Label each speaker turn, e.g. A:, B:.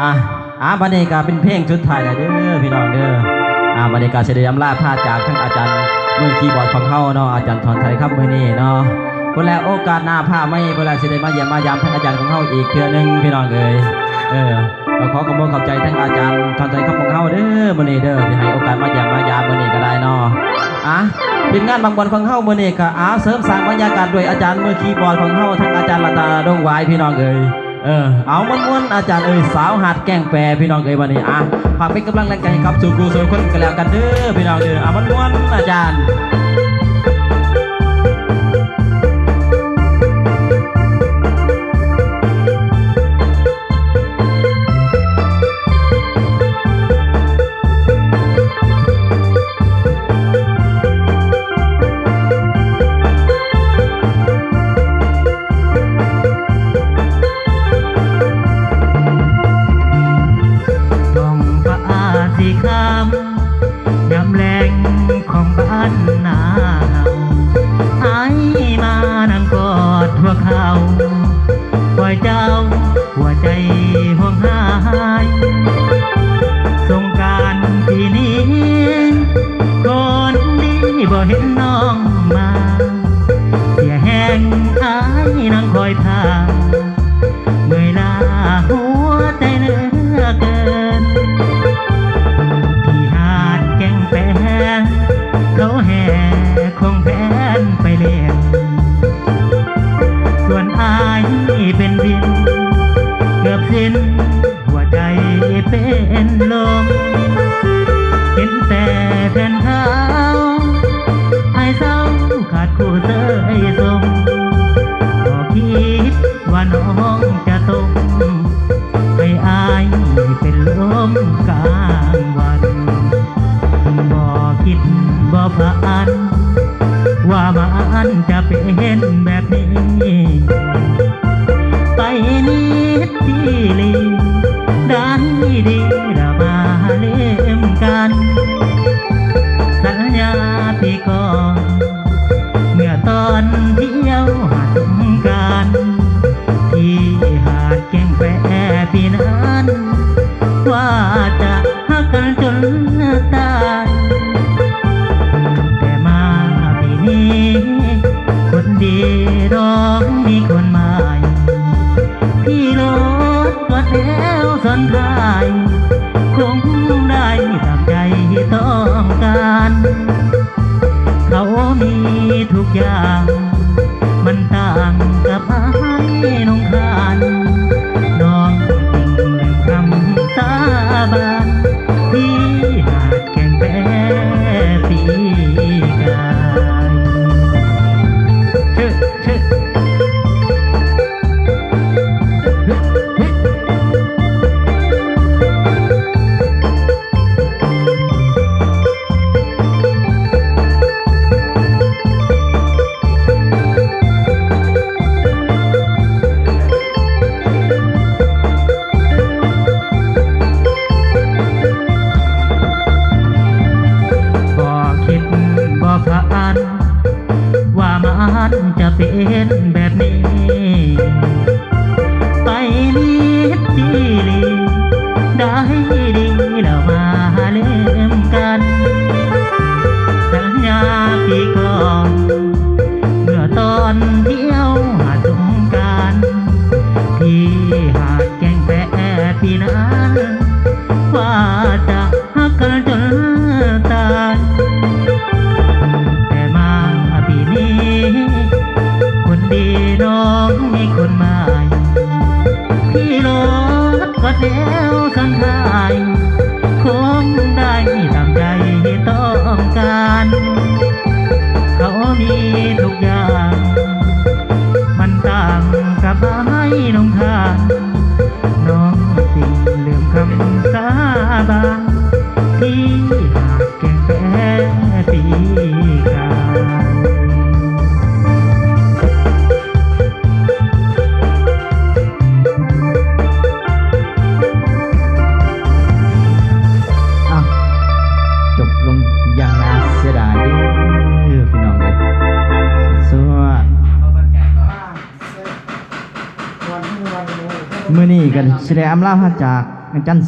A: อะอะบันนี้ก็เป็นเพลงชุดไทายเด้อพี่น้องเด้ออะบันนี้ก็เสได็จอำลาพาจากทั้งอาจารย์มือคีย์บอร์ดของเฮาเนาะอาจารย์ทอนไทยครับมือนี้เนาะเพิ่นแล้วโอกาสหน้าพาไม่เพิ่นแล้วสิได้มาเยี่ยมมายามทั้งอาจารย์ของเฮาอีกเทื่อหนึงพี่น้องเอ้ยเออก็ขอขอบคุณขอบใจทั้งอาจารย์ทอนไทยครับของเฮาเด้อมื้อนี้เด้อที่ให้โอกาสมาเยี่ยมมายามมื้อนี้ก็ได้เนาะอะทีมงานบางบอลของเฮามื้อนี้ก็อาเสริมสร้างบรรยากาศด้วยอาจารย์มือคีย์บอร์ดของเฮาทั้งอาจารย์ลัตาดงวายพี่น้องเอ้ย เออเอาม้วนๆอาจารย์เอ้ยสาวหาดแกล้งแปรพี่น้องเอ๋ยวันนี้อะฝากเป็นกำลังแรงใจครับสู่ครูสู่คนกันแล้วกันเด้อพี่น้องเด้ออะม้วนๆอาจารย์
B: อยท่าเมื่อยลาหัวใจเลือเกิน ที่หาดแก่งแปงเขาแห่คงแผนไปเลี้ยงส่วนอายเป็นดิน เกือบสิ้นหัวใจเป็น ก่อน เมื่อตอนเที่ยวหาดสงกรารที่หาดแก้งแปรปีนั้น ว่าจะหักกันจนตายแต่มาปีนี้ คนดีร้องมีคนใหม่พี่รถก็แล้วสนทาามันจะเป็นแบบนี้ ไปนิดที่ลีได้ดีแล้วมาเล่มกัน สัญญาพี่ก่อนเมื่อตอนเที่ยว ถ มื่อนี้กันสิ
A: ได้อำลาพระจาก
C: อาจารย์